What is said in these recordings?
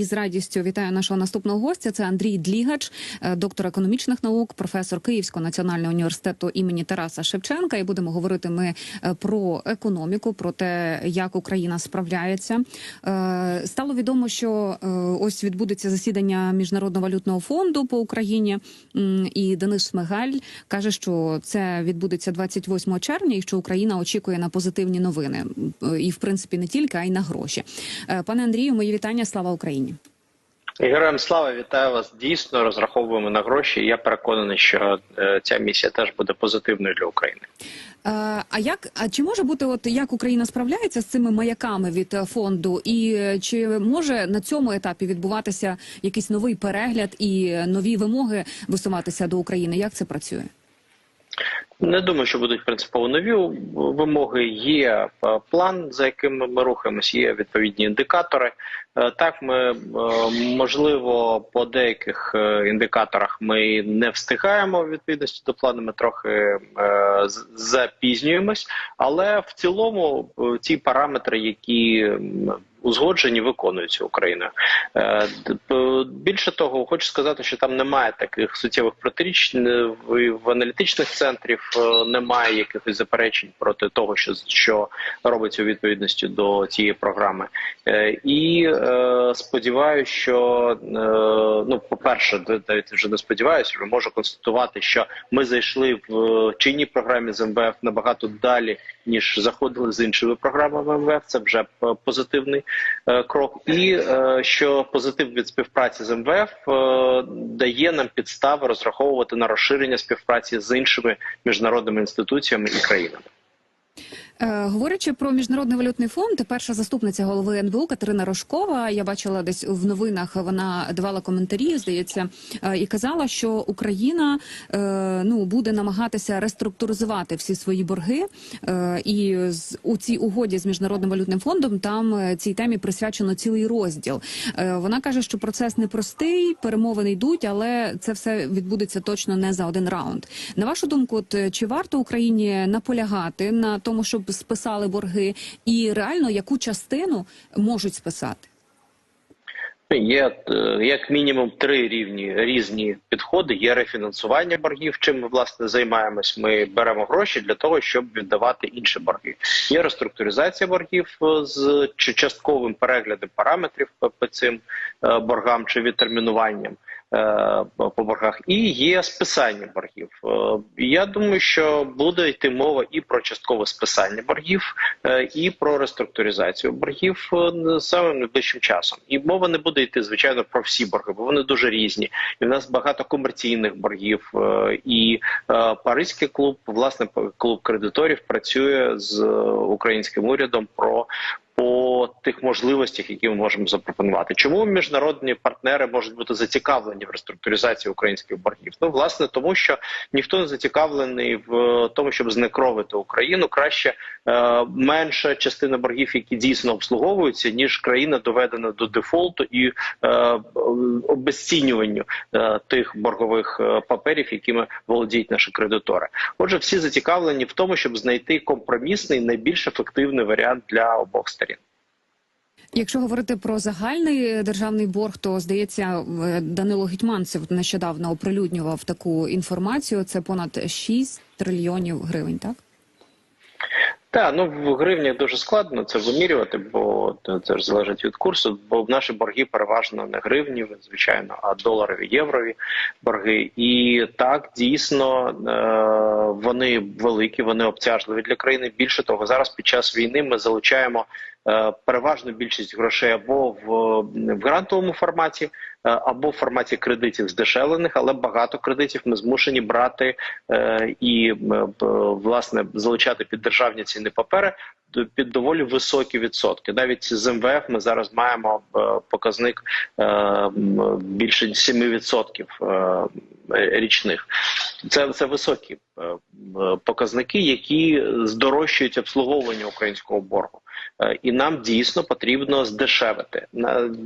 І з радістю вітаю нашого наступного гостя. Це Андрій Длігач, е, доктор економічних наук, професор Київського національного університету імені Тараса Шевченка. І будемо говорити ми е, про економіку, про те, як Україна справляється. Е, Стало відомо, що ось відбудеться засідання міжнародного валютного фонду по Україні. І Денис Шмигаль каже, що це відбудеться 28 червня, і що Україна очікує на позитивні новини. І в принципі не тільки, а й на гроші. Пане Андрію, мої вітання. Слава Україні. Героям слава вітаю вас. Дійсно розраховуємо на гроші. Я переконаний, що е, ця місія теж буде позитивною для України. Е, А як а чи може бути, от як Україна справляється з цими маяками від е, фонду, і чи може на цьому етапі відбуватися якийсь новий перегляд і нові вимоги висуватися до України? Як це працює? Не думаю, що будуть принципово нові вимоги. Є е, план, за яким ми рухаємось. Є відповідні індикатори. Е, Так, ми е, можливо по деяких індикаторах ми не встигаємо відповідності до плану. Ми трохи запізнюємось, але в цілому ці параметри, які узгоджені, виконуються Україною. Більше того, хочу сказати, що там немає таких суттєвих протиріч в, аналітичних центрів, немає якихось заперечень проти того, що що робиться у відповідності до цієї програми. Е, І е, сподіваюся, що е, ну, по-перше, навіть вже не сподіваюся, вже можу констатувати, що ми зайшли в е, чинній програмі з МВФ набагато далі, ніж заходили з іншими програмами МВФ. Це вже позитивний е, крок. І е, що позитив від співпраці з МВФ е, дає нам підстави розраховувати на розширення співпраці з іншими міжнародними інституціями і країнами. Е, Говорячи про міжнародний валютний фонд, перша заступниця голови НБУ Катерина Рожкова. Я бачила десь в новинах. Вона давала коментарі, здається, е, і казала, що Україна е, ну буде намагатися реструктуризувати всі свої борги. І у цій угоді з міжнародним валютним фондом там цій темі присвячено цілий розділ. Вона каже, що процес непростий, перемовини йдуть, але це все відбудеться точно не за один раунд. На вашу думку, от, чи варто Україні наполягати на тому, щоб списали борги, і реально яку частину можуть списати? Є е, як мінімум три рівні різні підходи. Є рефінансування боргів. Чим ми власне займаємось? Ми беремо гроші для того, щоб віддавати інші борги. Є реструктуризація боргів е, з частковим переглядом параметрів по, по цим е, боргам чи відтермінуванням. Е, По боргах і є списання боргів. Е, Я думаю, що буде йти мова і про часткове списання боргів, е, і про реструктуризацію боргів самим найближчим часом. І мова не буде йти звичайно про всі борги, бо вони дуже різні. І в нас багато комерційних боргів. І Паризький клуб, власне, клуб кредиторів, працює з українським урядом про. По тих можливостях, які ми можемо запропонувати, чому міжнародні партнери можуть бути зацікавлені в реструктуризації українських боргів? Ну власне тому, що ніхто не зацікавлений в тому, щоб знекровити Україну. Краще е, менша частина боргів, які дійсно обслуговуються, ніж країна доведена до дефолту і е, обезцінюванню е, тих боргових е, паперів, якими володіють наші кредитори. Отже, всі зацікавлені в тому, щоб знайти компромісний найбільш ефективний варіант для обох сторін. Якщо говорити про загальний державний борг, то здається, е, Данило Гетьманцев нещодавно оприлюднював таку інформацію. Це понад 6 трильйонів гривень, так? Так, ну в гривнях дуже складно це вимірювати, бо це ж залежить від курсу. Бо наші борги переважно не гривні, звичайно, а доларові, єврові борги. І так дійсно е, вони великі, вони обтяжливі для країни. Більше того, зараз під час війни ми залучаємо е, переважну більшість грошей або в, в грантовому форматі, е, або в форматі кредитів здешевлених, але багато кредитів ми змушені брати е, і власне залучати під державні цінні папери під доволі високі відсотки. Навіть з МВФ ми зараз маємо показник більше 7% е, річних. Це, це високі показники, які здорожчують обслуговування українського боргу. Е, І нам дійсно потрібно здешевити.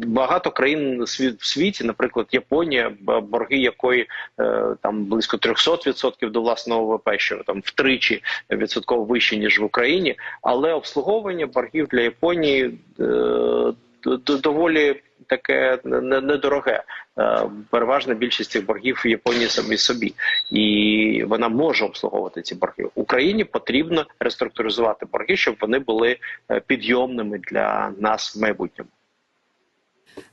Багато країн в світі, наприклад, Японія, борги якої е, там близько 300% до власного ВВП, що там втричі відсотково вище ніж в Україні, але обслуговування боргів для Японії е, доволі таке не- недороге. Е, Переважна більшість цих боргів в Японії самі собі, і вона може обслуговувати ці борги. Україні потрібно реструктуризувати борги, щоб вони були е, підйомними для нас в майбутньому.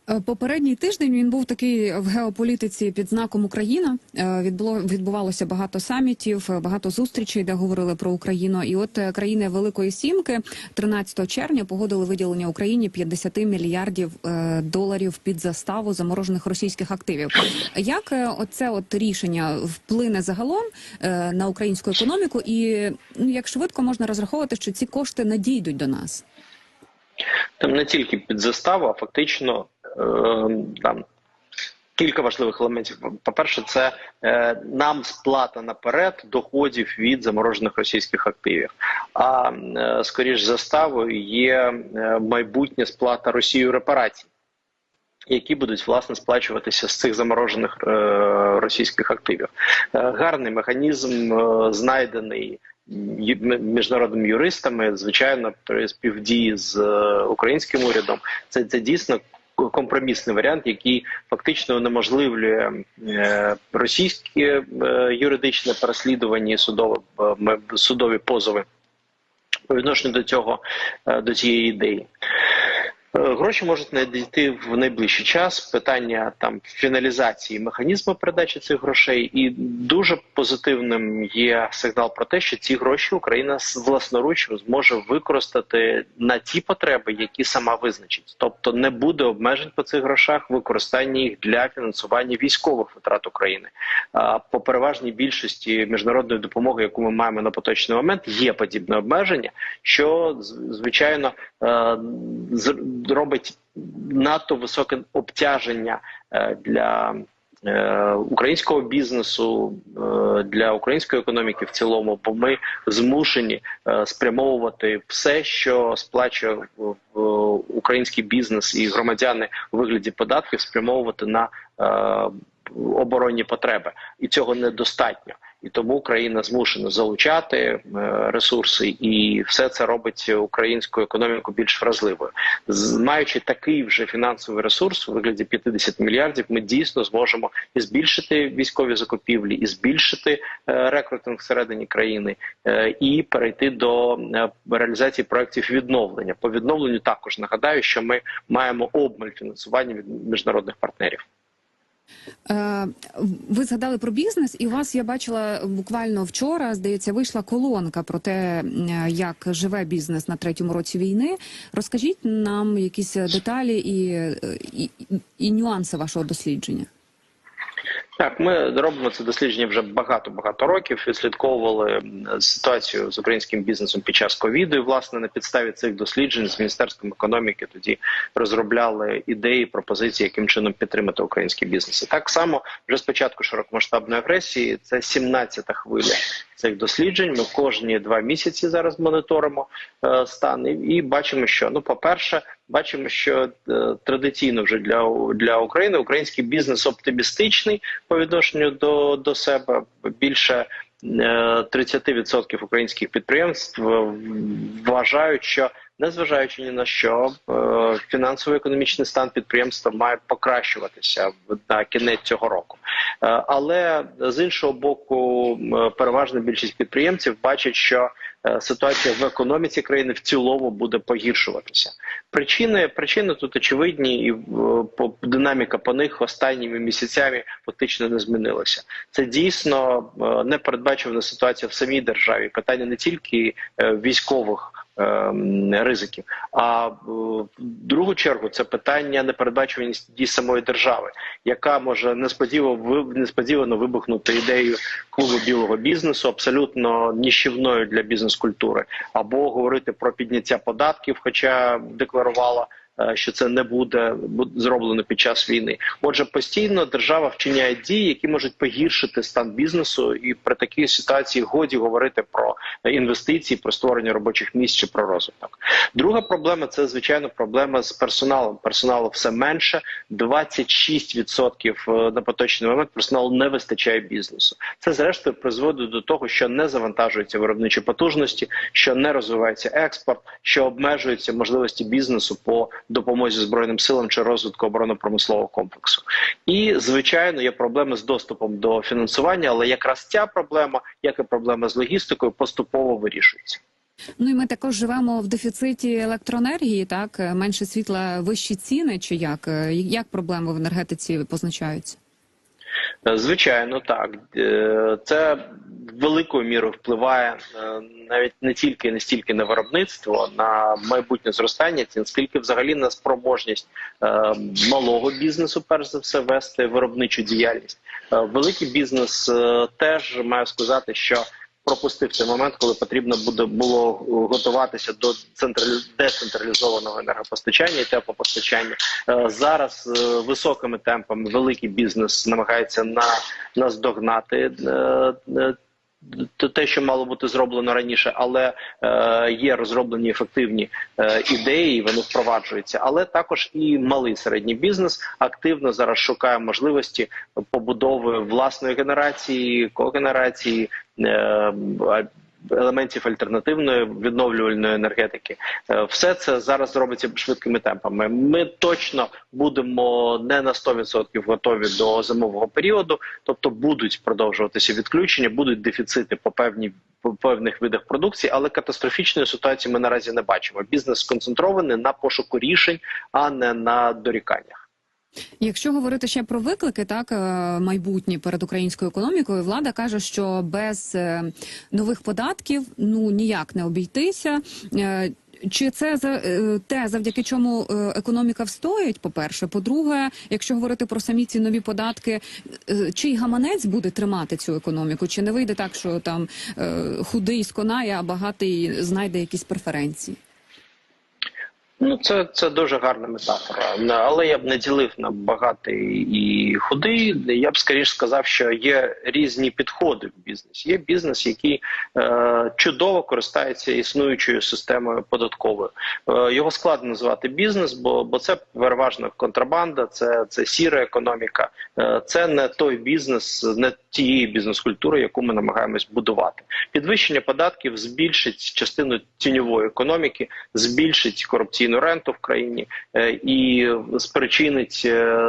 Е, Попередній тиждень він був такий в геополітиці під знаком Україна. Е, Відбуло відбувалося багато самітів, е, багато зустрічей, де говорили про Україну. І от країни Великої Сімки 13 червня погодили виділення Україні 50 мільярдів доларів під заставу заморожених російських активів. Як оце от рішення вплине загалом на українську економіку, і ну, як швидко можна розраховувати, що ці кошти надійдуть до нас? Там не тільки під заставу, а фактично е, там кілька важливих елементів. По-перше, це е, нам сплата наперед доходів від заморожених російських активів. А е, скоріш заставою є е, майбутня сплата Росією репарацій. Які будуть власне сплачуватися з цих заморожених е, російських активів? Е, гарний механізм е, знайдений міжнародними юристами, звичайно, при співдії з е, українським урядом. Це, це дійсно компромісний варіант, який фактично унеможливлює е, російське юридичне переслідування судове е, судові позови по відношенню до цього до цієї ідеї. Е, Гроші можуть надійти в найближчий час. Питання там фіналізації механізму передачі цих грошей, і дуже позитивним є сигнал про те, що ці гроші Україна власноруч зможе використати на ті потреби, які сама визначить. Тобто не буде обмежень по цих грошах використання їх для фінансування військових витрат України. А по переважній більшості міжнародної допомоги, яку ми маємо на поточний момент, є подібне обмеження, що звичайно е, з- робить надто високе обтяження е, для е, українського бізнесу, е, для української економіки в цілому, бо ми змушені спрямовувати все, що сплачує український бізнес і громадяни у вигляді податків, спрямовувати на оборонні потреби, і цього недостатньо. І тому Україна змушена залучати е, ресурси, і все це робить українську економіку більш вразливою. Маючи такий вже фінансовий ресурс у вигляді 50 мільярдів, ми дійсно зможемо і збільшити військові закупівлі, і збільшити е, рекрутинг всередині країни, е, і перейти до реалізації проєктів відновлення. По відновленню також нагадаю, що ми маємо обмаль фінансування від міжнародних партнерів. Е, Ви згадали про бізнес, і у вас я бачила буквально вчора, здається, вийшла колонка про те, е, як живе бізнес на третьому році війни. Розкажіть нам якісь деталі і, е, і, і нюанси вашого дослідження. Так, ми робимо це дослідження вже багато багато років. Відслідковували ситуацію з українським бізнесом під час ковіду. І, власне, на підставі цих досліджень з міністерством економіки тоді розробляли ідеї, пропозиції, яким чином підтримати український бізнес. І так само вже з початку широкомасштабної агресії. Це 17-та хвиля цих досліджень. Ми кожні два місяці зараз моніторимо е, стан і, бачимо, що ну, по перше, бачимо, що е, традиційно вже для, для України український бізнес оптимістичний по відношенню до, до себе більше. е, 30% українських підприємств е, вважають, що незважаючи ні на що, е, фінансово-економічний стан підприємства має покращуватися на кінець цього року. Е, Але з іншого боку, переважна більшість підприємців бачать, що е, ситуація в економіці країни в цілому буде погіршуватися. Причини причини тут очевидні, і е, динаміка по них останніми місяцями фактично не змінилася. Це дійсно е, непередбачувана ситуація в самій державі. Питання не тільки е, військових. Ем, Ризиків, а е, в другу чергу це питання непередбачуваність дій самої держави, яка може несподівано вибухнути ідею клубу білого бізнесу, абсолютно ніщівною для бізнес-культури, або говорити про підняття податків, хоча декларувала. Е, Що це не буде зроблено під час війни. Отже, постійно держава вчиняє дії, які можуть погіршити стан бізнесу, і при такій ситуації годі говорити про інвестиції, про створення робочих місць чи про розвиток. Друга проблема це звичайно проблема з персоналом. Персоналу все менше. 26% на поточний момент персоналу не вистачає бізнесу. Це зрештою призводить до того, що не завантажуються виробничі потужності, що не розвивається експорт, що обмежуються можливості бізнесу по допомозі збройним силам чи розвитку оборонно-промислового комплексу. І звичайно є проблеми з доступом до фінансування, але якраз ця проблема, як і проблема з логістикою, поступово вирішується. Ну і ми також живемо в дефіциті електроенергії, так менше світла, вищі ціни, чи як як проблеми в енергетиці позначаються? Е, Звичайно, так Е, це великою мірою впливає е, навіть не тільки і не стільки на виробництво, на майбутнє зростання цін, скільки взагалі на спроможність е, малого бізнесу, перш за все, вести виробничу діяльність. Е, Великий бізнес теж маю сказати, що пропустив цей момент, коли потрібно буде було готуватися до централі... децентралізованого енергопостачання і теплопостачання. Зараз високими темпами великий бізнес намагається на наздогнати те, що мало бути зроблено раніше, але е, є розроблені ефективні е, ідеї, вони впроваджуються. Але також і малий середній бізнес активно зараз шукає можливості побудови власної генерації, когенерації. Е, Елементів альтернативної відновлювальної енергетики, Е, все це зараз робиться швидкими темпами. Ми точно будемо не на 100% готові до зимового періоду, тобто будуть продовжуватися відключення, будуть дефіцити по певні по певних видах продукції, але катастрофічної ситуації ми наразі не бачимо. Бізнес сконцентрований на пошуку рішень, а не на доріканнях. Якщо говорити ще про виклики, так е, майбутні перед українською економікою, влада каже, що без е, нових податків ну ніяк не обійтися. Е, Чи це те, завдяки чому економіка встоїть? По перше, по-друге, якщо говорити про самі ці нові податки, чий гаманець буде тримати цю економіку? Чи не вийде так, що там худий сконає, а багатий знайде якісь преференції? Ну, це, це дуже гарна метафора. Але я б не ділив на багатий і худий. Я б скоріш сказав, що є різні підходи в бізнесі. Є бізнес, який е, чудово користається існуючою системою податковою. Е, його складно називати бізнес, бо, бо це переважно контрабанда, це, це сіра економіка. Е, це не той бізнес, не тієї бізнес-культури, яку ми намагаємось будувати. Підвищення податків збільшить частину тіньової економіки, збільшить корупційну ренту в країні е, і спричинить е,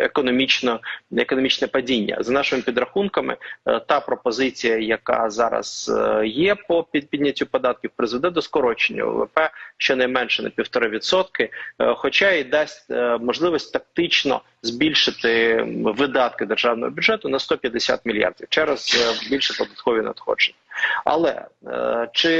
економічно економічне падіння. За нашими підрахунками, е, та пропозиція, яка зараз є по під- підняттю податків, призведе до скорочення ВВП щонайменше на півтори відсотки, е, хоча і дасть можливість тактично збільшити видатки державного бюджету на 150 мільярдів через більше податкові надходження. Але е, чи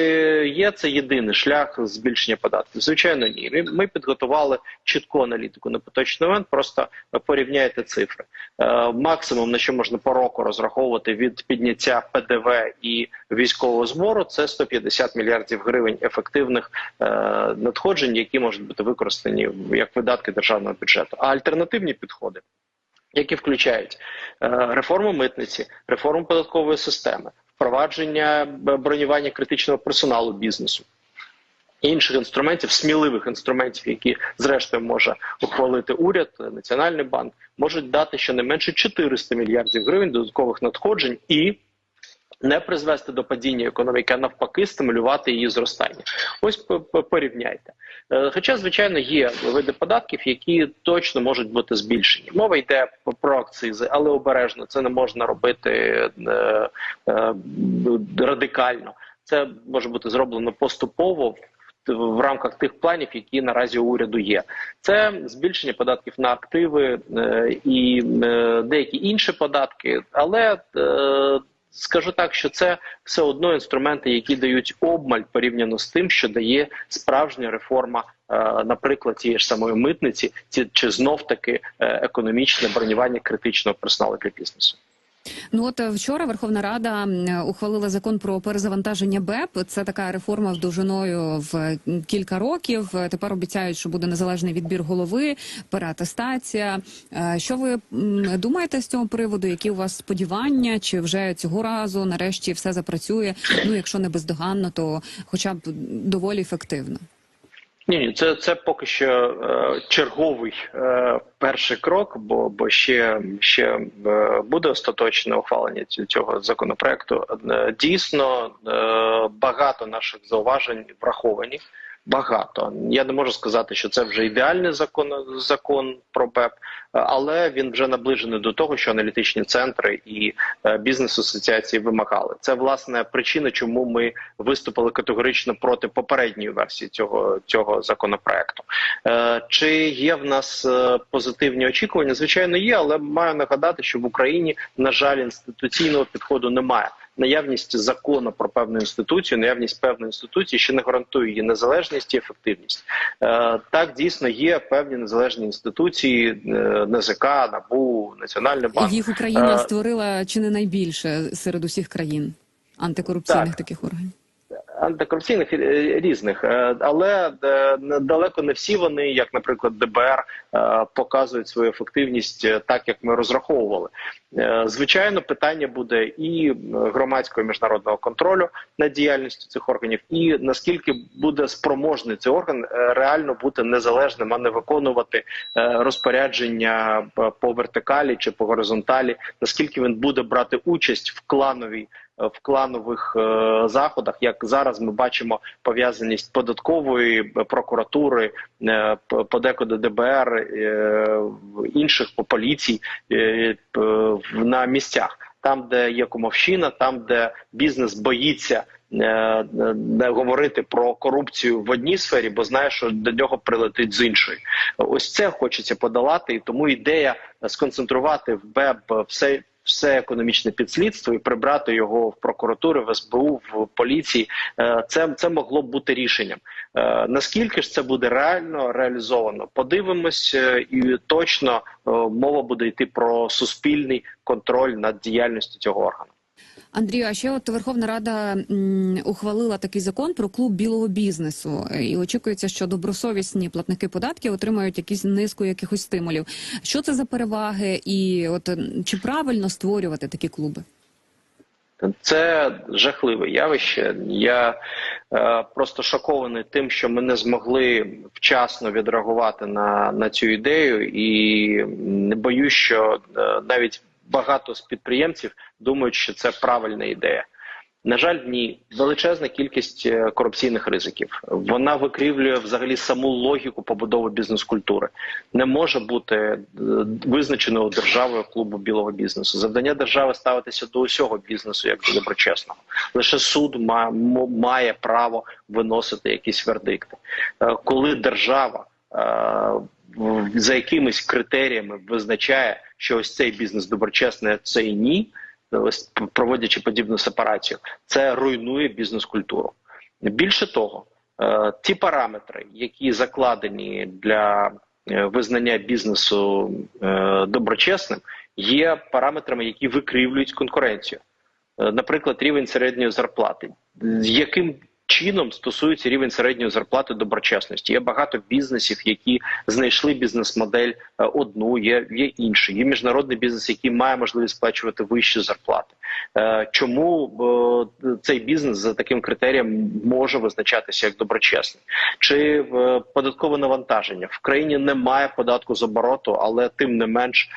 є це єдиний шлях збільшення податків? Звичайно, ні. Ми, підготували чітку аналітику на поточний момент. Просто порівняйте цифри. Е, максимум на що можна по року розраховувати від підняття ПДВ і військового збору, це 150 мільярдів гривень ефективних е, надходжень, які можуть бути використані як видатки державного бюджету. А альтернативні підходи. Які включають реформу митниці, реформу податкової системи, впровадження бронювання критичного персоналу бізнесу, інших інструментів, сміливих інструментів, які зрештою може ухвалити уряд, національний банк, можуть дати щонайменше 400 мільярдів гривень додаткових надходжень і не призвести до падіння економіки, а навпаки, стимулювати її зростання. Ось порівняйте. Е, Хоча, звичайно, є види податків, які точно можуть бути збільшені. Мова йде про акцизи, але обережно це не можна робити е, е, радикально. Це може бути зроблено поступово. в- рамках тих планів, які наразі у уряду є, це збільшення податків на активи і деякі інші податки, але скажу так, що це все одно інструменти, які дають обмаль порівняно з тим, що дає справжня реформа, е, наприклад, тієї ж самої митниці, ці чи знов таки е, економічне бронювання критичного персоналу для бізнесу. Ну от е, вчора Верховна Рада ухвалила закон про перезавантаження БЕП. Це така реформа з довжиною в кілька років. Е, Тепер обіцяють, що буде незалежний відбір голови, переатестація. Е, Що ви думаєте з цього приводу? Які у вас сподівання? Чи вже цього разу нарешті все запрацює? Ну якщо не бездоганно, то хоча б доволі ефективно. Ні, це, це поки що е, черговий е, перший крок, бо, бо ще, ще е, буде остаточне ухвалення цього законопроекту. Е, дійсно, е, багато наших зауважень враховані. Багато. Я не можу сказати, що це вже ідеальний закон закон про БЕП, але він вже наближений до того, що аналітичні центри і е, бізнес-асоціації вимагали. Це власне причина, чому ми виступили категорично проти попередньої версії цього цього законопроекту. Е, Чи є в нас е, позитивні очікування? Звичайно, є, але маю нагадати, що в Україні на жаль інституційного підходу немає. Наявність закону про певну інституцію, наявність певної інституції ще не гарантує її незалежність і ефективність. Е, так дійсно є певні незалежні інституції, е, НЗК, НАБУ, Національний банк. Їх Україна Е, створила чи не найбільше серед усіх країн антикорупційних Так. таких органів. Антикорупційних е, різних, Е, але е, далеко не всі вони, як, наприклад, ДБР, показують свою ефективність так, як ми розраховували. Звичайно, питання буде і громадського міжнародного контролю над діяльністю цих органів, і наскільки буде спроможний цей орган реально бути незалежним, а не виконувати розпорядження по вертикалі чи по горизонталі, наскільки він буде брати участь в клановій в кланових е, заходах, як зараз ми бачимо пов'язаність податкової прокуратури, е, подекуди ДБР, е, інших по поліції в- на місцях, там, де є кумовщина, там, де бізнес боїться. Не говорити про корупцію в одній сфері, бо знає, що до нього прилетить з іншої. Ось це хочеться подолати, і тому ідея сконцентрувати в БЕБ все все економічне підслідство і прибрати його в прокуратуру, в СБУ, в поліції. е, Це це могло б бути рішенням. Е, Наскільки ж це буде реально реалізовано? Подивимось, е, і точно мова буде йти про суспільний контроль над діяльністю цього органу. Андрію, а ще от Верховна Рада ухвалила такий закон про клуб білого бізнесу, і очікується, що добросовісні платники податків отримають якісь низку якихось стимулів. Що це за переваги, і от чи правильно створювати такі клуби? Це жахливе явище. Я е, просто шокований тим, що ми не змогли вчасно відреагувати на, на цю ідею, і не боюсь, що е, навіть багато з підприємців думають, що це правильна ідея. На жаль, ні, величезна кількість е, корупційних ризиків. Вона викривлює взагалі саму логіку побудови бізнес-культури. Не може бути е, визначеного державою клубу білого бізнесу. Завдання держави ставитися до усього бізнесу як до доброчесного. Лише суд ма- має право виносити якісь вердикти. Е, Коли держава за якимись критеріями визначає, що ось цей бізнес доброчесний, а цей ні ось проводячи подібну сепарацію, це руйнує бізнес-культуру. Більше того, е, ті параметри, які закладені для е, визнання бізнесу е, доброчесним, є параметрами, які викривлюють конкуренцію. Наприклад, рівень середньої зарплати, яким чином стосується рівень середньої зарплати доброчесності. Є багато бізнесів, які знайшли бізнес-модель е, одну, є, є інші. Є міжнародний бізнес, який має можливість сплачувати вищі зарплати. Е, Чому е, цей бізнес за таким критерієм може визначатися як доброчесний? Чи податкове навантаження в країні немає податку з обороту, але тим не менш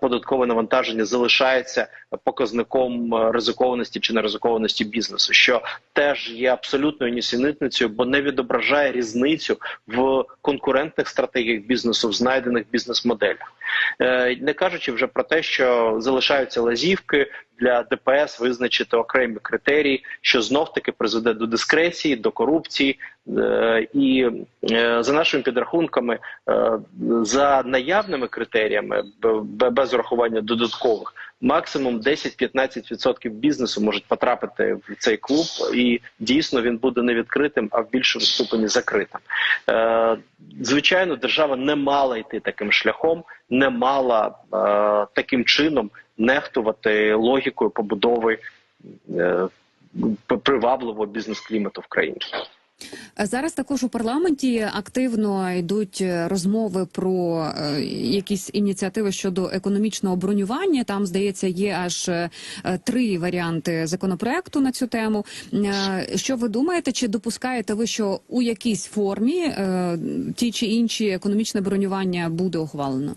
податкове навантаження залишається показником е, ризикованості чи неризикованості бізнесу, що теж є абсолютною нісенітницею, бо не відображає різницю в конкурентних стратегіях бізнесу, в знайдених бізнес-моделях, Е, не кажучи вже про те, що залишаються лазівки для ДПС визначити окремі критерії, що знов таки призведе до дискресії, до корупції. Е, І е, за нашими підрахунками, е, за наявними критеріями, без урахування додаткових, максимум 10-15% бізнесу можуть потрапити в цей клуб, і дійсно він буде не відкритим, а в більшому ступені закритим. Звичайно, держава не мала йти таким шляхом, не мала таким чином нехтувати логікою побудови е, привабливого бізнес-клімату в країні. Зараз також у парламенті активно йдуть е, розмови про е, якісь ініціативи щодо економічного бронювання. Там здається, є аж три варіанти законопроекту на цю тему. Що ви думаєте, чи допускаєте ви, що у якійсь формі ті чи інші економічне бронювання буде ухвалено?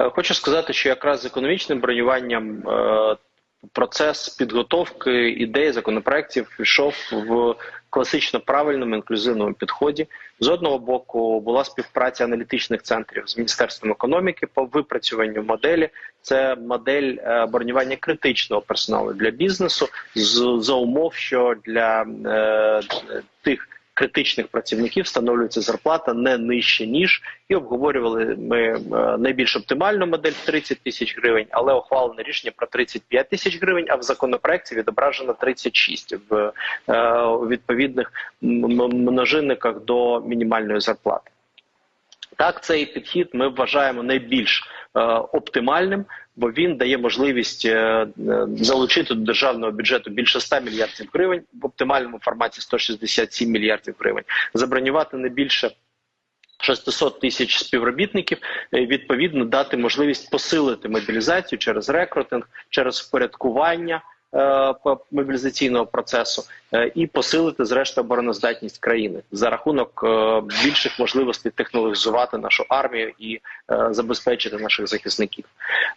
Е, Хочу сказати, що якраз з економічним бронюванням е, процес підготовки ідей законопроєктів йшов в класично правильному інклюзивному підході. З одного боку була співпраця аналітичних центрів з міністерством економіки по випрацюванню моделі. Це модель е, бронювання критичного персоналу для бізнесу з за умов, що для е, тих критичних працівників встановлюється зарплата не нижче ніж і обговорювали ми е, найбільш оптимальну модель 30 тисяч гривень, але ухвалене рішення про 35 тисяч гривень. А в законопроекті відображено 36 в е, відповідних множинниках до мінімальної зарплати. Так, цей підхід ми вважаємо найбільш е, оптимальним, бо він дає можливість е, е, залучити до державного бюджету більше 100 мільярдів гривень в оптимальному форматі 167 мільярдів гривень. Забронювати не більше 600 тисяч співробітників, е, відповідно дати можливість посилити мобілізацію через рекрутинг, через впорядкування по- мобілізаційного процесу е, і посилити зрештою обороноздатність країни за рахунок е, більших можливостей технологізувати нашу армію і е, забезпечити наших захисників.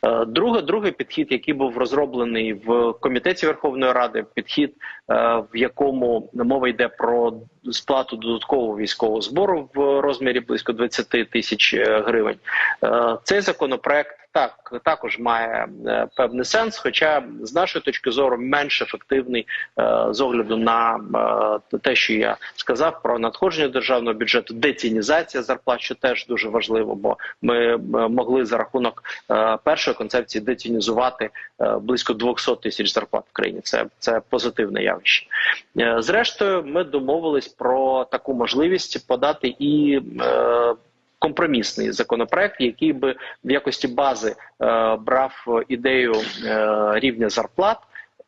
Е, Друге, другий підхід, який був розроблений в комітеті Верховної Ради, підхід, е, в якому мова йде про сплату додаткового військового збору в розмірі близько 20 тисяч е, гривень. Е, Цей законопроект так також має е, певний сенс, хоча з нашої точки зору менш ефективний е, з огляду на е, те, що я сказав про надходження державного бюджету, децінізація зарплат, що теж дуже важливо, бо ми могли за рахунок першої концепції децінізувати близько 200 тисяч зарплат в країні. Це, це позитивне явище. Зрештою, ми домовились про таку можливість подати і. Компромісний законопроект, який би в якості бази е, брав ідею е, рівня зарплат.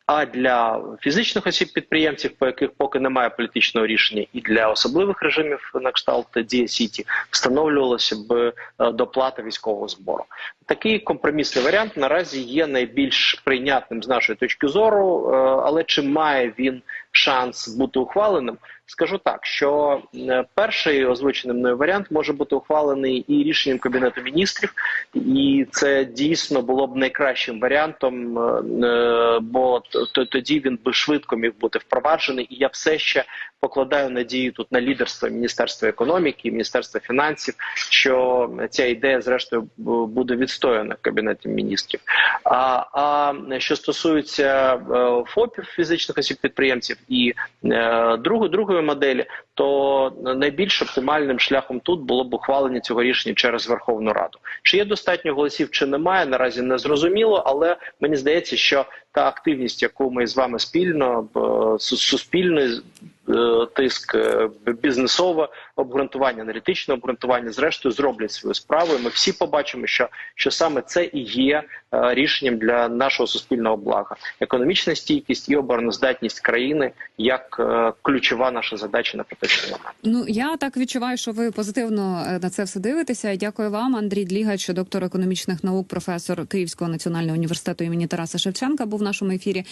А для фізичних осіб підприємців, по яких поки немає політичного рішення, і для особливих режимів на кшталт Дія Сіті встановлювалася б е, доплата військового збору. Такий компромісний варіант наразі є найбільш прийнятним з нашої точки зору, але чи має він шанс бути ухваленим? Скажу так, що е, перший озвучений мною варіант може бути ухвалений і рішенням кабінету міністрів, і це дійсно було б найкращим варіантом, е, е, бо тоді він би швидко міг бути впроваджений. І я все ще покладаю надію тут на лідерство Міністерства економіки, Міністерства фінансів, що ця ідея зрештою буде відстояна кабінетом міністрів. А, а що стосується ФОПів фізичних осіб підприємців і е, другої другої моделі, то найбільш оптимальним шляхом тут було б ухвалення цього рішення через Верховну Раду. Чи є достатньо голосів, чи немає, наразі не зрозуміло, але мені здається, що та активність, яку ми з вами спільно е, тиск, е, бізнесове обґрунтування, аналітичне обґрунтування, зрештою зроблять свою справу. І ми всі побачимо, що, що саме це і є е, рішенням для нашого суспільного блага. Економічна стійкість і обороноздатність країни як е, ключова наша задача на поточний момент. Ну я так відчуваю, що ви позитивно е, на це все дивитеся. Дякую вам, Андрій Длігач, доктор економічних наук, професор Київського національного університету імені Тараса Шевченка, був в нашому ефірі.